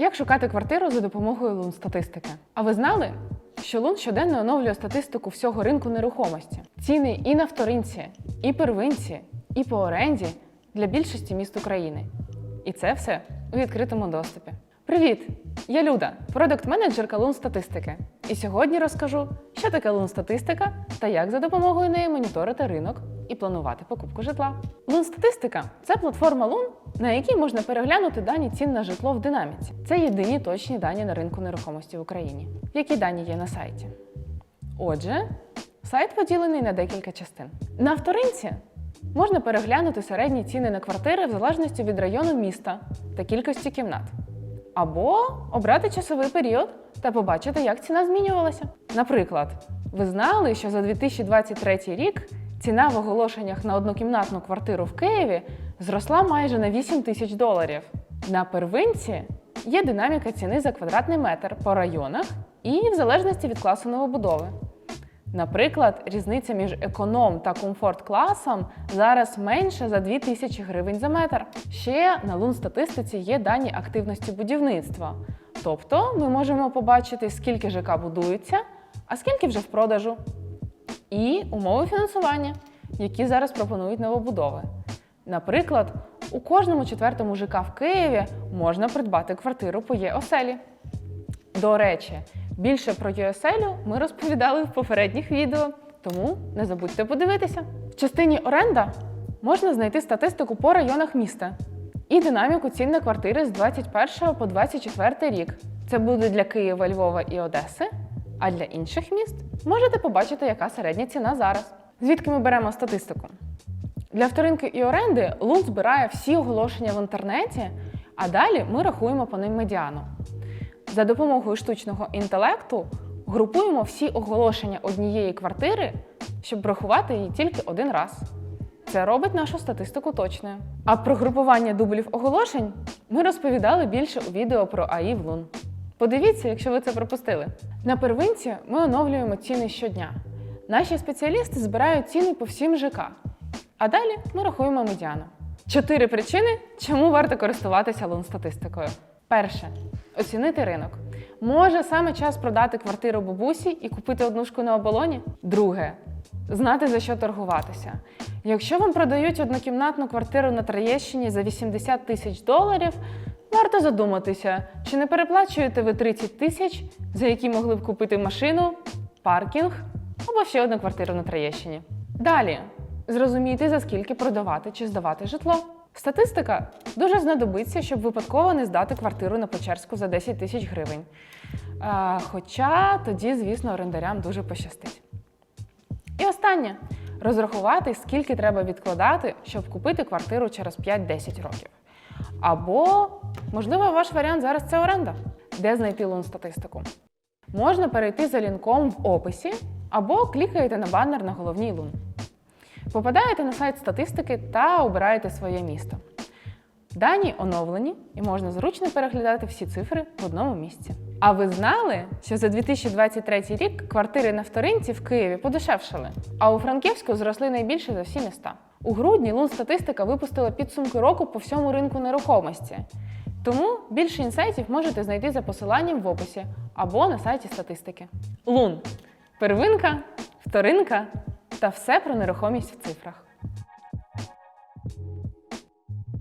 Як шукати квартиру за допомогою лун статистики? А ви знали, що лун щоденно оновлює статистику всього ринку нерухомості? Ціни і на вторинці, і первинці, і по оренді для більшості міст України. І це все у відкритому доступі. Привіт! Я Люда, продакт-менеджерка Лун статистики. І сьогодні розкажу, що таке лун статистика та як за допомогою неї моніторити ринок і планувати покупку житла. Лун статистика це платформа Лун, на якій можна переглянути дані цін на житло в динаміці. Це єдині точні дані на ринку нерухомості в Україні. Які дані є на сайті? Отже, сайт поділений на декілька частин. На вторинці можна переглянути середні ціни на квартири в залежності від району міста та кількості кімнат. Або обрати часовий період та побачити, як ціна змінювалася. Наприклад, ви знали, що за 2023 рік ціна в оголошеннях на однокімнатну квартиру в Києві зросла майже на 8 тисяч доларів. На первинці є динаміка ціни за квадратний метр по районах і в залежності від класу новобудови. Наприклад, різниця між економ та комфорт класом зараз менша за 2 тисячі гривень за метр. Ще на лун статистиці є дані активності будівництва. Тобто ми можемо побачити, скільки ЖК будується, а скільки вже в продажу. І умови фінансування, які зараз пропонують новобудови. Наприклад, у кожному четвертому ЖК в Києві можна придбати квартиру по ЄОселі. До речі, більше про ЄОселю ми розповідали в попередніх відео, тому не забудьте подивитися. В частині оренда можна знайти статистику по районах міста і динаміку цін на квартири з 21 по 24 рік. Це буде для Києва, Львова і Одеси. А для інших міст можете побачити, яка середня ціна зараз. Звідки ми беремо статистику? Для вторинки і оренди Лун збирає всі оголошення в інтернеті, а далі ми рахуємо по ним медіану. За допомогою штучного інтелекту групуємо всі оголошення однієї квартири, щоб рахувати її тільки один раз. Це робить нашу статистику точною. А про групування дублів оголошень ми розповідали більше у відео про АІ в Лун. Подивіться, якщо ви це пропустили. На первинці ми оновлюємо ціни щодня. Наші спеціалісти збирають ціни по всім ЖК. А далі ми рахуємо медіану. Чотири причини, чому варто користуватися лун статистикою. Перше оцінити ринок. Може саме час продати квартиру бабусі і купити однушку на оболоні? Друге знати за що торгуватися. Якщо вам продають однокімнатну квартиру на Троєщині за 80 тисяч доларів, варто задуматися, чи не переплачуєте ви 30 тисяч, за які могли б купити машину, паркінг або ще одну квартиру на Троєщині. Далі зрозумійте, за скільки продавати чи здавати житло. Статистика дуже знадобиться, щоб випадково не здати квартиру на Печерську за 10 тисяч гривень. А, хоча тоді, звісно, орендарям дуже пощастить. І останнє розрахувати, скільки треба відкладати, щоб купити квартиру через 5-10 років. Або, можливо, ваш варіант зараз це оренда. Де знайти лун статистику? Можна перейти за лінком в описі або клікаєте на банер на головній лун. Попадаєте на сайт статистики та обираєте своє місто. Дані оновлені і можна зручно переглядати всі цифри в одному місці. А ви знали, що за 2023 рік квартири на вторинці в Києві подешевшали, а у Франківську зросли найбільше за всі міста. У грудні Лун статистика випустила підсумки року по всьому ринку нерухомості. Тому більше інсайтів можете знайти за посиланням в описі або на сайті статистики. Лун первинка, вторинка та все про нерухомість в цифрах.